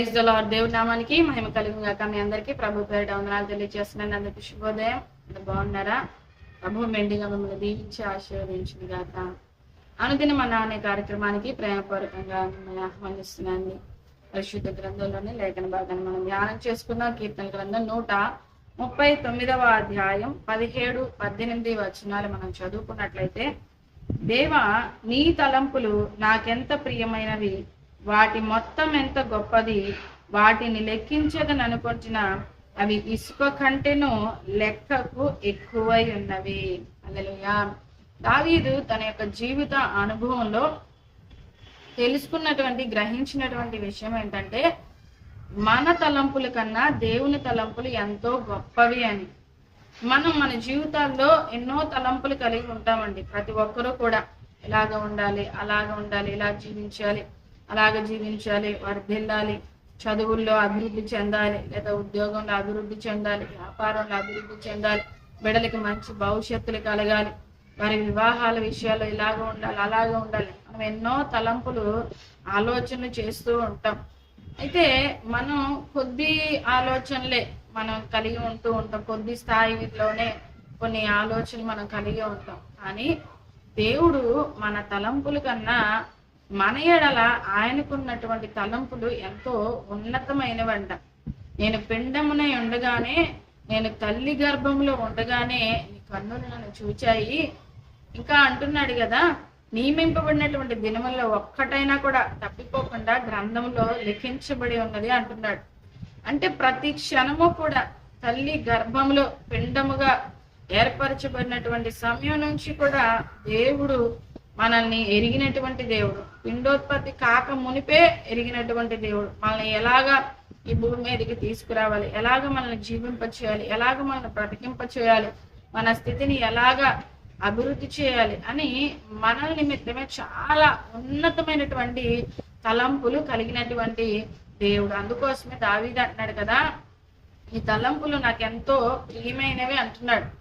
Praise the దేవుడి నామానికి మహిమ కలిగి మీ అందరికీ ప్రభు పేరిట వందనాలు తెలియజేస్తున్నాను అందరికీ శుభోదయం. బాగున్నారా? ప్రభు మెండిగా మిమ్మల్ని దీవించి ఆశీర్వదించింది గాక అనుదిన మన అనే కార్యక్రమానికి ప్రేమపూర్వకంగా మిమ్మల్ని ఆహ్వానిస్తున్నాను పరిశుద్ధ గ్రంథంలోని లేఖన భాగాన్ని మనం ధ్యానం చేసుకుందాం. కీర్తన గ్రంథం నూట ముప్పై తొమ్మిదవ అధ్యాయం పదిహేడు పద్దెనిమిది వచనాలు మనం చదువుకున్నట్లయితే దేవా నీ తలంపులు నాకెంత ప్రియమైనవి. వాటి మొత్తం ఎంత గొప్పది వాటిని లెక్కించదననుకుంటున్న అవి ఇసుక కంటేనూ లెక్కకు ఎక్కువై ఉన్నవి. అందులోయా దావీదు తన యొక్క జీవిత అనుభవంలో తెలుసుకున్నటువంటి గ్రహించినటువంటి విషయం ఏంటంటే మన తలంపుల కన్నా దేవుని తలంపులు ఎంతో గొప్పవి అని. మనం మన జీవితాల్లో ఎన్నో తలంపులు కలిగి ఉంటామండి. ప్రతి ఒక్కరూ కూడా ఇలాగ ఉండాలి అలాగ ఉండాలి ఇలా జీవించాలి. అలాగ జీవించాలి వర్ధిల్లాలి చదువుల్లో అభివృద్ధి చెందాలి లేదా ఉద్యోగంలో అభివృద్ధి చెందాలి వ్యాపారంలో అభివృద్ధి చెందాలి బిడలకి మంచి భవిష్యత్తులు కలగాలి. వారి వివాహాల విషయాల్లో ఇలాగ ఉండాలి అలాగ ఉండాలి. మనం ఎన్నో తలంపులు ఆలోచనలు చేస్తూ ఉంటాం. అయితే మనం కొద్ది ఆలోచనలే మనం కలిగి ఉంటూ ఉంటాం. కొద్ది స్థాయిలోనే కొన్ని ఆలోచనలు మనం కలిగి ఉంటాం. కానీ దేవుడు మన తలంపుల కన్నా మన ఎడల ఆయనకున్నటువంటి తలంపులు ఎంతో ఉన్నతమైనవంట. నేను పిండమునై ఉండగానే నేను తల్లి గర్భంలో ఉండగానే నీ కన్నులు నన్ను చూచాయి. ఇంకా అంటున్నాడు కదా నియమింపబడినటువంటి దినముల్లో ఒక్కటైనా కూడా తప్పిపోకుండా గ్రంథంలో లిఖించబడి ఉన్నది అంటున్నాడు. అంటే ప్రతి క్షణము కూడా తల్లి గర్భంలో పిండముగా ఏర్పరచబడినటువంటి సమయం నుంచి కూడా దేవుడు మనల్ని ఎరిగినటువంటి దేవుడు. పిండోత్పత్తి కాక మునిపే ఎరిగినటువంటి దేవుడు. మనల్ని ఎలాగా ఈ భూమి మీదకి తీసుకురావాలి? ఎలాగ మనల్ని జీవింప చేయాలి ఎలాగ మనల్ని బ్రతికింప చేయాలి మన స్థితిని ఎలాగా అభివృద్ధి చేయాలి? అని మనల్ని నిమిత్తమే చాలా ఉన్నతమైనటువంటి తలంపులు కలిగినటువంటి దేవుడు. అందుకోసమే దావీది అంటున్నాడు కదా ఈ తలంపులు నాకెంతో ప్రియమైనవి అంటున్నాడు.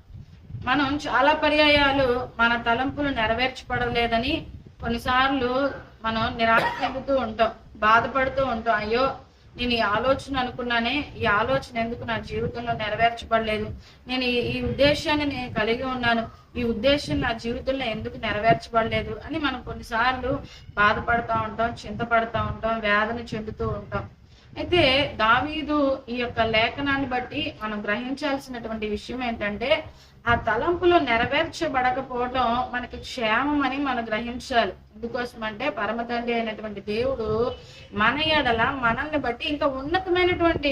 మనం చాలా పర్యాయాలు మన తలంపులు నెరవేర్చబడలేదని కొన్నిసార్లు మనం నిరాశ చెందుతూ ఉంటాం బాధపడుతూ ఉంటాం. అయ్యో నేను ఈ ఆలోచన అనుకున్నానే ఈ ఆలోచన ఎందుకు నా జీవితంలో నెరవేర్చబడలేదు? నేను ఈ- ఈ ఉద్దేశాన్ని నేను కలిగి ఉన్నాను ఈ ఉద్దేశం నా జీవితంలో ఎందుకు నెరవేర్చబడలేదు అని మనం కొన్నిసార్లు బాధపడతా ఉంటాం చింతపడతా ఉంటాం వేదన చెందుతూ ఉంటాం. అయితే దావీదు ఈ యొక్క లేఖనాన్ని బట్టి మనం గ్రహించాల్సినటువంటి విషయం ఏంటంటే ఆ తలంపులు నెరవేర్చబడకపోవడం మనకి క్షేమం అని మనం గ్రహించాలి. ఎందుకోసం అంటే పరమ తండ్రి అయినటువంటి దేవుడు మన ఎడల మనల్ని బట్టి ఇంకా ఉన్నతమైనటువంటి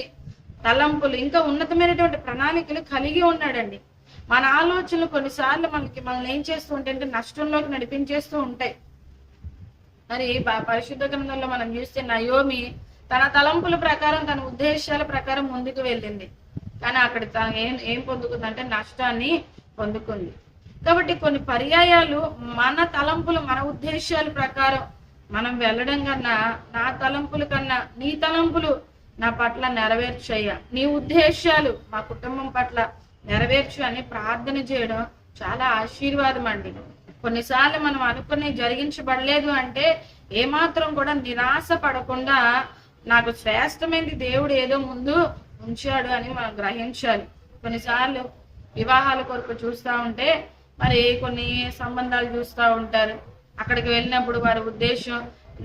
తలంపులు ఇంకా ఉన్నతమైనటువంటి ప్రణాళికలు కలిగి ఉన్నాడండి. మన ఆలోచనలు కొన్నిసార్లు మనకి మనల్ని ఏం చేస్తూ ఉంటాయంటే నష్టంలోకి నడిపించేస్తూ ఉంటాయి. మరి పరిశుద్ధ గ్రంథంలో మనం చూస్తే నయోమి తన తలంపుల ప్రకారం తన ఉద్దేశాల ప్రకారం ముందుకు వెళ్ళింది. కానీ అక్కడ తను ఏం ఏం పొందుకుందంటే నష్టాన్ని పొందుకుంది. కాబట్టి కొన్ని పర్యాయాలు మన తలంపులు మన ఉద్దేశాల ప్రకారం మనం వెళ్ళడం కన్నా నా తలంపుల కన్నా నీ తలంపులు నా పట్ల నెరవేర్చయ్యా నీ ఉద్దేశాలు మా కుటుంబం పట్ల నెరవేర్చు అని ప్రార్థన చేయడం చాలా ఆశీర్వాదం అండి. కొన్నిసార్లు మనం అనుకుని జరిగించబడలేదు అంటే ఏమాత్రం కూడా నిరాశ పడకుండా నాకు శ్రేష్టమైనది దేవుడు ఏదో ముందు ఉంచాడు అని మనం గ్రహించాలి. కొన్నిసార్లు వివాహాల కొరకు చూస్తూ ఉంటే మరి కొన్ని సంబంధాలు చూస్తూ ఉంటారు. అక్కడికి వెళ్ళినప్పుడు వారి ఉద్దేశం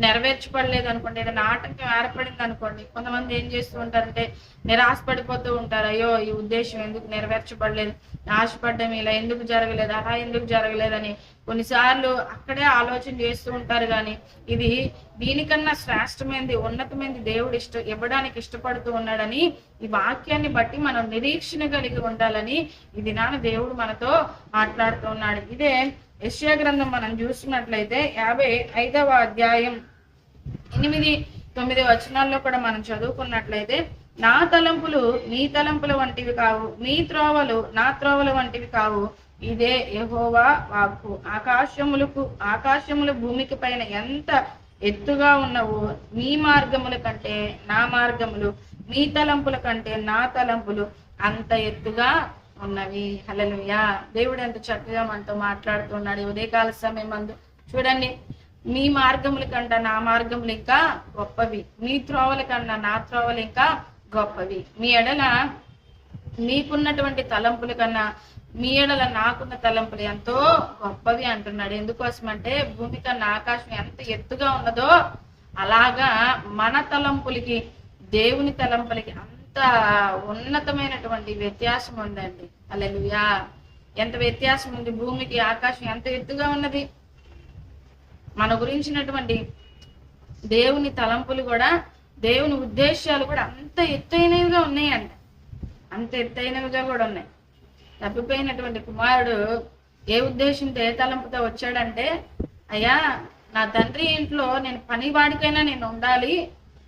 నెరవేర్చబడలేదు అనుకోండి ఏదైనా ఆటంకం ఏర్పడింది అనుకోండి కొంతమంది ఏం చేస్తూ ఉంటారంటే నిరాశపడిపోతూ ఉంటారు. అయ్యో ఈ ఉద్దేశం ఎందుకు నెరవేర్చబడలేదు? ఆశపడ్డం ఇలా ఎందుకు జరగలేదు? అలా ఎందుకు జరగలేదని కొన్నిసార్లు అక్కడే ఆలోచన చేస్తూ ఉంటారు కానీ ఇది దీనికన్నా శ్రేష్టమైనది ఉన్నతమైనది దేవుడు ఇష్ట ఇవ్వడానికి ఇష్టపడుతూ ఉన్నాడని ఈ వాక్యాన్ని బట్టి మనం నిరీక్షణ కలిగి ఉండాలని ఈ దినాన దేవుడు మనతో మాట్లాడుతూ ఉన్నాడు. ఇదే యశ్యా గ్రంథం మనం చూసినట్లయితే యాభై ఐదవ అధ్యాయం ఎనిమిది తొమ్మిది వచనాల్లో కూడా మనం చదువుకున్నట్లయితే నా తలంపులు మీ తలంపుల వంటివి కావు మీ త్రోవలు నా త్రోవల వంటివి కావు. ఇదే యహోవా వాక్కు. ఆకాశములకు ఆకాశములు భూమికి పైన ఎంత ఎత్తుగా ఉన్నవో మీ మార్గముల కంటే నా మార్గములు మీ తలంపుల కంటే నా తలంపులు అంత ఎత్తుగా ఉన్నవి హలలుయా దేవుడు ఎంత చక్కగా మనతో మాట్లాడుతున్నాడు ఉదయకాల సమయం మందు చూడండి మీ మార్గముల కన్నా నా మార్గములు ఇంకా గొప్పవి. మీ త్రోవల కన్నా నా త్రోవలు ఇంకా గొప్పవి. మీ ఎడల మీకున్నటువంటి తలంపుల కన్నా మీ ఎడల నాకున్న తలంపులు ఎంతో గొప్పవి అంటున్నాడు. ఎందుకోసం అంటే భూమి కన్నా ఆకాశం ఎంత ఎత్తుగా ఉన్నదో అలాగా మన తలంపులకి దేవుని తలంపులకి అంత ఎంత ఉన్నతమైనటువంటి వ్యత్యాసం ఉందండి. అల్లెలుయా! ఎంత వ్యత్యాసం ఉంది భూమికి ఆకాశం ఎంత ఎత్తుగా ఉన్నది. మన గురించినటువంటి దేవుని తలంపులు కూడా దేవుని ఉద్దేశాలు కూడా అంత ఎత్తైనవిగా ఉన్నాయంట. అంత ఎత్తైనవిగా కూడా ఉన్నాయి. తప్పిపోయినటువంటి కుమారుడు ఏ ఉద్దేశంతో ఏ తలంపుతో వచ్చాడంటే అయ్యా నా తండ్రి ఇంట్లో నేను పని వాడికైనా నేను ఉండాలి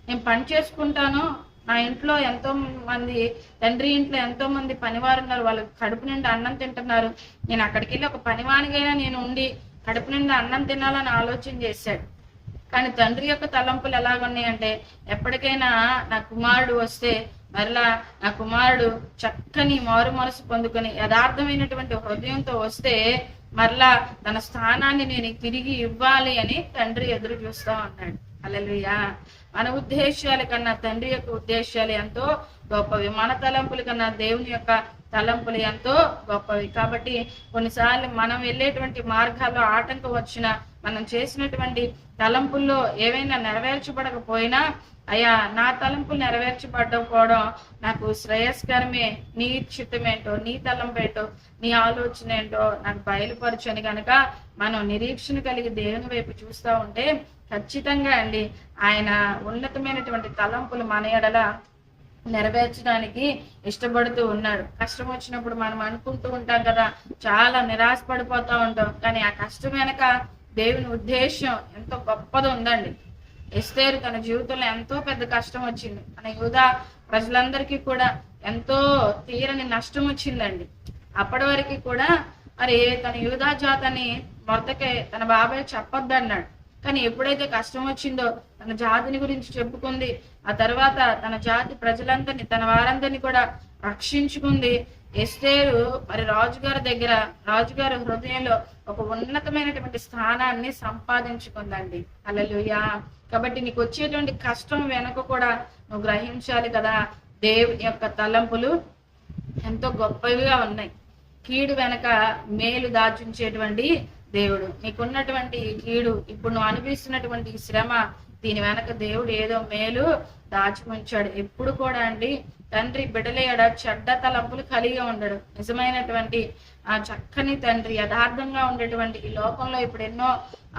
నేను పని చేసుకుంటాను నా ఇంట్లో ఎంతో మంది తండ్రి ఇంట్లో ఎంతో మంది పనివారు ఉన్నారు. వాళ్ళు కడుపు నిండా అన్నం తింటున్నారు. నేను అక్కడికి వెళ్ళి ఒక పనివానికైనా నేను ఉండి కడుపు నిండా అన్నం తినాలని ఆలోచన చేశాడు. కానీ తండ్రి యొక్క తలంపులు ఎలాగున్నాయంటే ఎప్పటికైనా నా కుమారుడు వస్తే మరలా నా కుమారుడు చక్కని మారు మనసు పొందుకొని యథార్థమైనటువంటి హృదయంతో వస్తే మరలా తన స్థానాన్ని నేను తిరిగి ఇవ్వాలి అని తండ్రి ఎదురు చూస్తా ఉన్నాడు. అలలుయా మన ఉద్దేశాల కన్నా తండ్రి యొక్క ఉద్దేశాలు ఎంతో గొప్పవి. మన తలంపుల కన్నా దేవుని యొక్క తలంపులు ఎంతో గొప్పవి. కాబట్టి కొన్నిసార్లు మనం వెళ్ళేటువంటి మార్గాల్లో ఆటంకం వచ్చిన మనం చేసినటువంటి తలంపుల్లో ఏవైనా నెరవేర్చబడకపోయినా అయ్యా నా తలంపులు నెరవేర్చబడకపోవడం నాకు శ్రేయస్కరమే. నీ చిత్తమేంటో నీ తలంపేంటో నీ ఆలోచన ఏంటో నాకు బయలుపరచని కనుక మనం నిరీక్షణ కలిగి దేవుని వైపు చూస్తూ ఉంటే ఖచ్చితంగా అండి ఆయన ఉన్నతమైనటువంటి తలంపులు మన ఎడల నెరవేర్చడానికి ఇష్టపడుతూ ఉన్నాడు. కష్టం వచ్చినప్పుడు మనం అనుకుంటూ ఉంటాం కదా చాలా నిరాశపడిపోతూ ఉంటాం. కానీ ఆ కష్టం వెనక దేవుని ఉద్దేశం ఎంతో గొప్పది ఉందండి. ఎస్తేరు తన జీవితంలో ఎంతో పెద్ద కష్టం వచ్చింది. మన యూదా ప్రజలందరికీ కూడా ఎంతో తీరని నష్టం వచ్చిందండి. అప్పటి వరకు కూడా మరి తన యూదా జాతని మొరతకే తన బాబాయ్ చెప్పొద్దన్నాడు. కానీ ఎప్పుడైతే కష్టం వచ్చిందో తన జాతిని గురించి చెప్పుకుంది ఆ తర్వాత తన జాతి ప్రజలందరినీ తన వారందరినీ కూడా రక్షించుకుంది. ఎస్టేరు మరి రాజుగారి దగ్గర రాజుగారి హృదయంలో ఒక ఉన్నతమైనటువంటి స్థానాన్ని సంపాదించుకుందండి. అలలుయా కాబట్టి నీకు వచ్చేటువంటి కష్టం వెనక కూడా నువ్వు గ్రహించాలి కదా దేవుని యొక్క తలంపులు ఎంతో గొప్పవిగా ఉన్నాయి. కీడు వెనక మేలు దాచుంచేటువంటి దేవుడు. నీకున్నటువంటి ఈ కీడు ఇప్పుడు నువ్వు అనిపిస్తున్నటువంటి శ్రమ దీని వెనక దేవుడు ఏదో మేలు దాచి ఉంచాడు. ఎప్పుడు కూడా అండి తండ్రి బిడలేడ చెడ్డ తలంపులు కలిగి ఉండడు. నిజమైనటువంటి ఆ చక్కని తండ్రి యథార్థంగా ఉండేటువంటి ఈ లోకంలో ఇప్పుడు ఎన్నో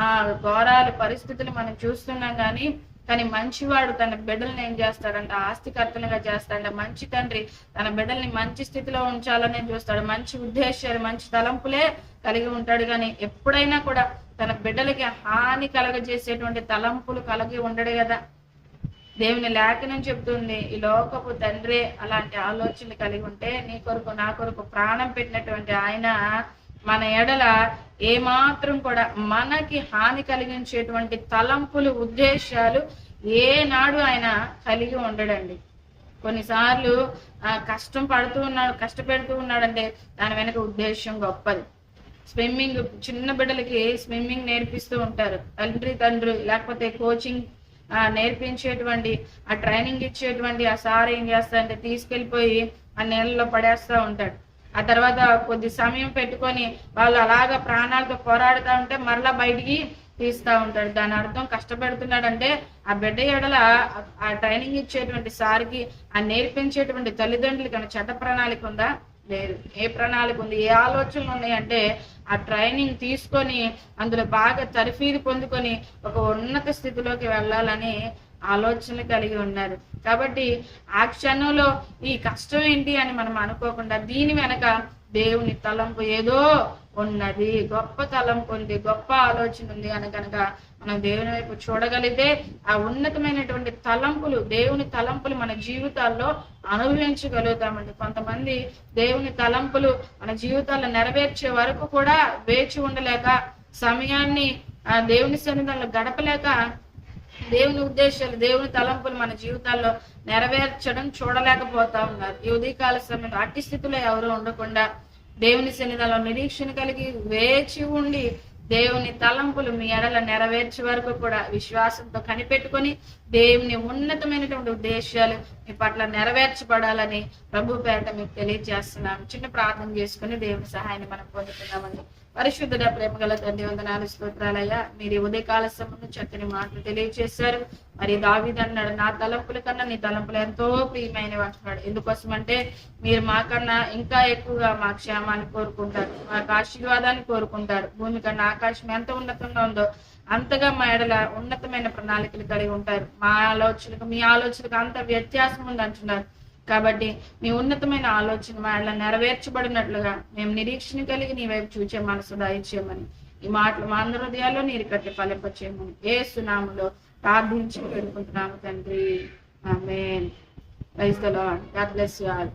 ఆ ఘోరాలు పరిస్థితులు మనం చూస్తున్నాం కానీ కానీ మంచివాడు తన బిడ్డల్ని ఏం చేస్తాడంట? ఆస్తికర్తలుగా చేస్తాడంట. మంచి తండ్రి తన బిడ్డల్ని మంచి స్థితిలో ఉంచాలని చూస్తాడు. మంచి ఉద్దేశాలు మంచి తలంపులే కలిగి ఉంటాడు. కానీ ఎప్పుడైనా కూడా తన బిడ్డలకి హాని కలగజేసేటువంటి తలంపులు కలిగి ఉండడు కదా. దేవుని లేఖనం చెప్తుంది ఈ లోకపు తండ్రి అలాంటి ఆలోచనలు కలిగి ఉంటే నీ కొరకు నా కొరకు ప్రాణం పెట్టినటువంటి ఆయన మన ఎడల ఏమాత్రం కూడా మనకి హాని కలిగించేటువంటి తలంపులు ఉద్దేశాలు ఏనాడు ఆయన కలిగి ఉండడండి. కొన్నిసార్లు ఆ, కష్టం పడుతూ ఉన్నాడు కష్టపెడుతూ ఉన్నాడంటే దాని వెనక ఉద్దేశం గొప్పది. స్విమ్మింగ్ చిన్న బిడ్డలకి స్విమ్మింగ్ నేర్పిస్తూ ఉంటారు. తండ్రి తండ్రి లేకపోతే కోచింగ్ ఆ, నేర్పించేటువంటి ఆ ట్రైనింగ్ ఇచ్చేటువంటి ఆ సార్ ఏం చేస్తాడంటే తీసుకెళ్ళిపోయి ఆ నీళ్ళలో పడేస్తూ ఉంటాడు. ఆ తర్వాత కొద్ది సమయం పెట్టుకొని వాళ్ళు అలాగ ప్రాణాలతో పోరాడుతూ ఉంటే మరలా బయటికి తీస్తా ఉంటాడు. దాని అర్థం కష్టపెడుతున్నాడంటే ఆ బిడ్డ ఎడల ఆ- ట్రైనింగ్ ఇచ్చేటువంటి సార్కి ఆ నేర్పించేటువంటి తల్లిదండ్రులకి ఏమైనా చెడ్డ ప్రణాళిక ఉందా? లేదు. ఏ ప్రణాళిక ఉంది? ఏ ఆలోచనలు ఉన్నాయంటే ఆ ట్రైనింగ్ తీసుకొని అందులో బాగా తరిఫీదు పొందుకొని ఒక ఉన్నత స్థితిలోకి వెళ్ళాలని ఆలోచనలు కలిగి ఉన్నారు. కాబట్టి ఆ క్షణంలో ఈ కష్టం ఏంటి అని మనం అనుకోకుండా దీని వెనక దేవుని తలంపు ఏదో ఉన్నది. గొప్ప తలంపు ఉంది గొప్ప ఆలోచన ఉంది అని కనుక మనం దేవుని వైపు చూడగలిగితే ఆ ఉన్నతమైనటువంటి తలంపులు దేవుని తలంపులు మన జీవితాల్లో అనుభవించగలుగుతామండి. కొంతమంది దేవుని తలంపులు మన జీవితాల్లో నెరవేర్చే వరకు కూడా వేచి ఉండలేక సమయాన్ని ఆ దేవుని సన్నిధానంలో గడపలేక దేవుని ఉద్దేశాలు దేవుని తలంపులు మన జీవితాల్లో నెరవేర్చడం చూడలేకపోతా ఉన్నారు. ఈ ఉదయకాల సమయంలో అట్టి స్థితిలో ఎవరు ఉండకుండా దేవుని సన్నిధిలో నిరీక్షణ కలిగి వేచి ఉండి దేవుని తలంపులు మీ ఎడల నెరవేర్చే వరకు కూడా విశ్వాసంతో కనిపెట్టుకొని దేవుని ఉన్నతమైనటువంటి ఉద్దేశాలు మీ పట్ల నెరవేర్చబడాలని ప్రభు పేట మీకు తెలియజేస్తున్నాం. చిన్న ప్రార్థన చేసుకుని దేవుని సహాయాన్ని మనం పొందుతున్నామండి పరిశుద్ధుడ ప్రేమ గల తండ్రి వందనాలు స్తోత్రాలయ్యా. మీరు ఉదయ ఉదయకాల సంబంధం చక్కని మాటలు తెలియజేశారు. మరి దావిదన్నాడు నా తలంపుల కన్నా నీ తలంపులు ఎంతో ప్రియమైనవి అంటున్నాడు ఎందుకోసం అంటే మీరు మాకన్నా ఇంకా ఎక్కువగా మా క్షేమాన్ని కోరుకుంటారు మాకు ఆశీర్వాదాన్ని కోరుకుంటారు. భూమి కన్నా ఆకాశం ఎంత ఉన్నతంగా ఉందో అంతగా మా ఎడల ఉన్నతమైన ప్రణాళికలు కలిగి ఉంటారు. మా ఆలోచనకు మీ ఆలోచనకు అంత వ్యత్యాసం ఉంది అంటున్నారు కాబట్టి మీ ఉన్నతమైన ఆలోచన వాళ్ళ నెరవేర్చబడినట్లుగా మేము నిరీక్షణ కలిగి నీ వైపు చూచే మనసు దయచేయమని ఈ మాటలు మా అందరి హృదయాల్లో నీరు కట్టి ఫలింపచేయమని. ఏ సునాములో ప్రార్థించి పెడుకుంటున్నాము తండ్రి. ఆమె praise the God bless you all.